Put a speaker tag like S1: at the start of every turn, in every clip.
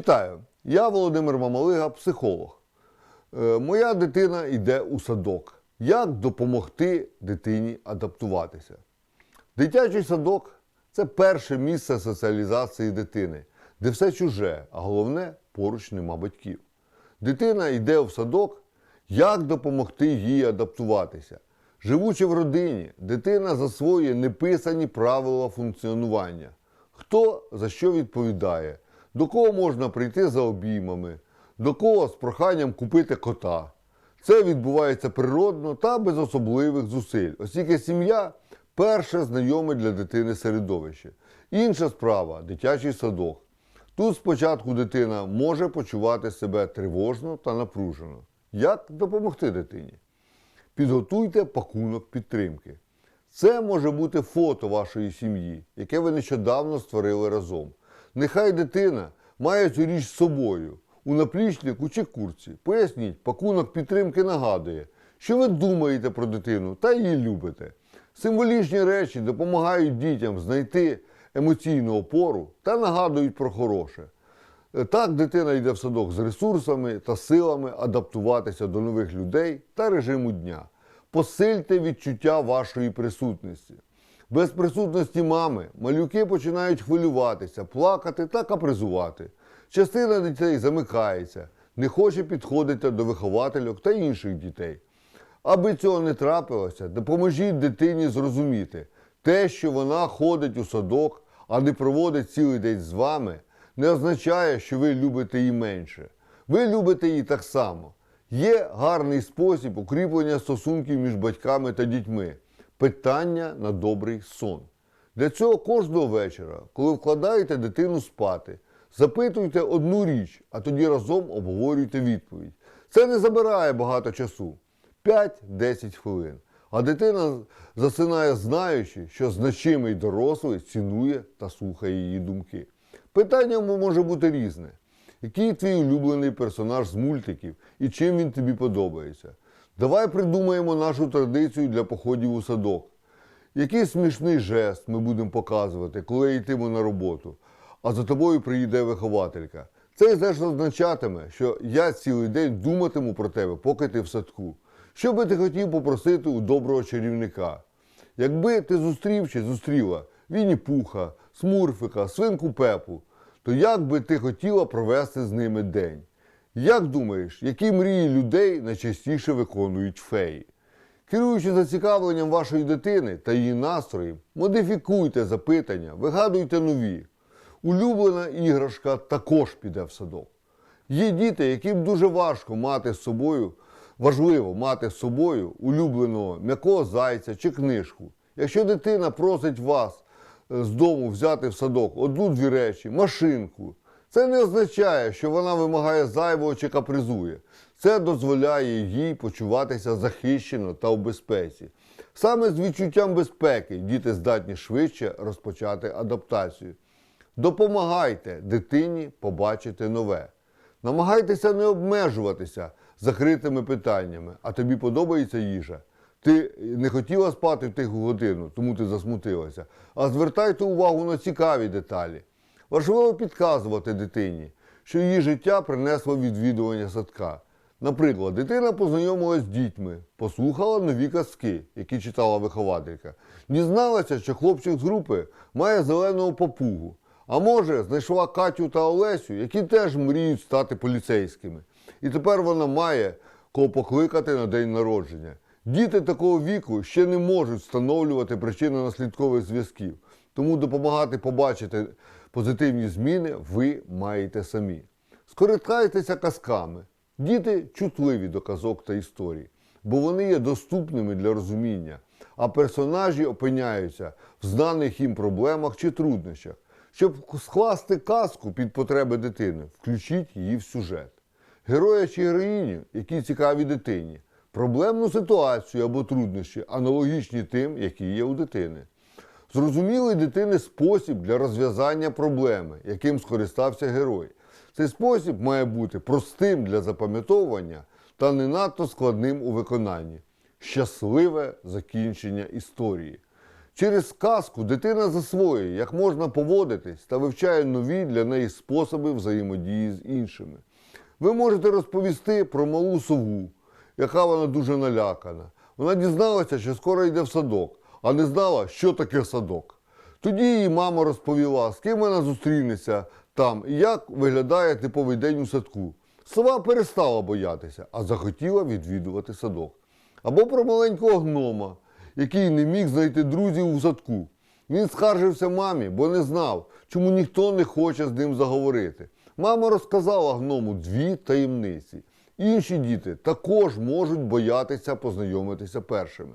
S1: Вітаю! Я Володимир Мамалига, психолог. Е, Моя дитина йде у садок. Як допомогти дитині адаптуватися? Дитячий садок це перше місце соціалізації дитини, де все чуже, а головне поруч нема батьків. Дитина йде в садок, як допомогти їй адаптуватися? Живучи в родині, дитина засвоює неписані правила функціонування. Хто за що відповідає, до кого можна прийти за обіймами, до кого з проханням купити кота. Це відбувається природно та без особливих зусиль, оскільки сім'я перше знайоме для дитини середовище. Інша справа дитячий садок. Тут спочатку дитина може почувати себе тривожно та напружено. Як допомогти дитині? Підготуйте пакунок підтримки. Це може бути фото вашої сім'ї, яке ви нещодавно створили разом. Нехай дитина має цю річ з собою у наплічнику чи курці. Поясніть, пакунок підтримки нагадує, що ви думаєте про дитину та її любите. Символічні речі допомагають дітям знайти емоційну опору та нагадують про хороше. Е, Так дитина йде в садок з ресурсами та силами адаптуватися до нових людей та режиму дня. Посильте відчуття вашої присутності. Без присутності мами малюки починають хвилюватися, плакати та капризувати. Частина дітей замикається, не хоче підходити до виховательок та інших дітей. Аби цього не трапилося, допоможіть дитині зрозуміти, те, що вона ходить у садок, а не проводить цілий день з вами, не означає, що ви любите її менше. Ви любите її так само. Є гарний спосіб укріплення стосунків між батьками та дітьми питання на добрий сон. Для цього кожного вечора, коли вкладаєте дитину спати, запитуйте одну річ, а тоді разом обговорюйте відповідь. Це не забирає багато часу 5-10 хвилин. А дитина засинає, знаючи, що значимий дорослий цінує та слухає її думки. Питання може бути різне. Який твій улюблений персонаж з мультиків і чим він тобі подобається? Давай придумаємо нашу традицію для походів у садок. Який смішний жест ми будемо показувати, коли йтимо на роботу, а за тобою приїде вихователька. Цей жест означатиме, що я цілий день думатиму про тебе, поки ти в садку. Що би ти хотів попросити у доброго чарівника? Якби ти зустрів чи зустріла Вінні Пуха, Смурфика, свинку Пепу, то як би ти хотіла провести з ними день? Як думаєш, які мрії людей найчастіше виконують феї? Керуючи зацікавленням вашої дитини та її настроєм, модифікуйте запитання, вигадуйте нові. Улюблена іграшка також піде в садок. Є діти, яким дуже важко мати з собою, важливо мати з собою улюбленого м'якого зайця чи книжку. Якщо дитина просить вас е, з дому взяти в садок одну-дві речі, машинку, це не означає, що вона вимагає зайвого чи капризує. Це дозволяє їй почуватися захищено та у безпеці. Саме з відчуттям безпеки діти здатні швидше розпочати адаптацію. Допомагайте дитині побачити нове. Намагайтеся не обмежуватися закритими питаннями, а тобі подобається їжа. Ти не хотіла спати в тиху годину, тому ти засмутилася. А звертайте увагу на цікаві деталі. Важливо підказувати дитині, що її життя принесло відвідування садка. Наприклад, дитина познайомилась з дітьми, послухала нові казки, які читала вихователька, дізналася, що хлопчик з групи має зеленого папугу. А може, знайшла Катю та Олесю, які теж мріють стати поліцейськими. І тепер вона має кого покликати на день народження. Діти такого віку ще не можуть встановлювати причинно-наслідкових зв'язків, тому допомагати побачити позитивні зміни ви маєте самі. Скористайтеся казками. Діти чутливі до казок та історій, бо вони є доступними для розуміння, а персонажі опиняються в знаних їм проблемах чи труднощах. Щоб скласти казку під потреби дитини, включіть її в сюжет. Героя чи героїню, які цікаві дитині, проблемну ситуацію або труднощі, аналогічні тим, які є у дитини. Зрозумілий дитини спосіб для розв'язання проблеми, яким скористався герой. Цей спосіб має бути простим для запам'ятовування та не надто складним у виконанні. Щасливе закінчення історії. Через сказку дитина засвоює, як можна поводитись та вивчає нові для неї способи взаємодії з іншими. Ви можете розповісти про малу сову, яка вона дуже налякана. Вона дізналася, що скоро йде в садок, а не знала, що таке садок. Тоді її мама розповіла, з ким вона зустрінеться там і як виглядає типовий день у садку. Сова перестала боятися, а захотіла відвідувати садок. Або про маленького гнома, який не міг знайти друзів у садку. Він скаржився мамі, бо не знав, чому ніхто не хоче з ним заговорити. Мама розказала гному дві таємниці. Інші діти також можуть боятися познайомитися першими.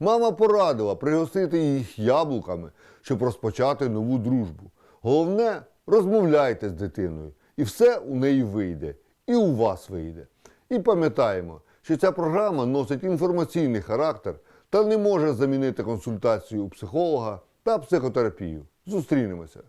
S1: Мама порадила пригостити їх яблуками, щоб розпочати нову дружбу. Головне, розмовляйте з дитиною, і все у неї вийде, і у вас вийде. І пам'ятаємо, що ця програма носить інформаційний характер та не може замінити консультацію у психолога та психотерапію. Зустрінемося.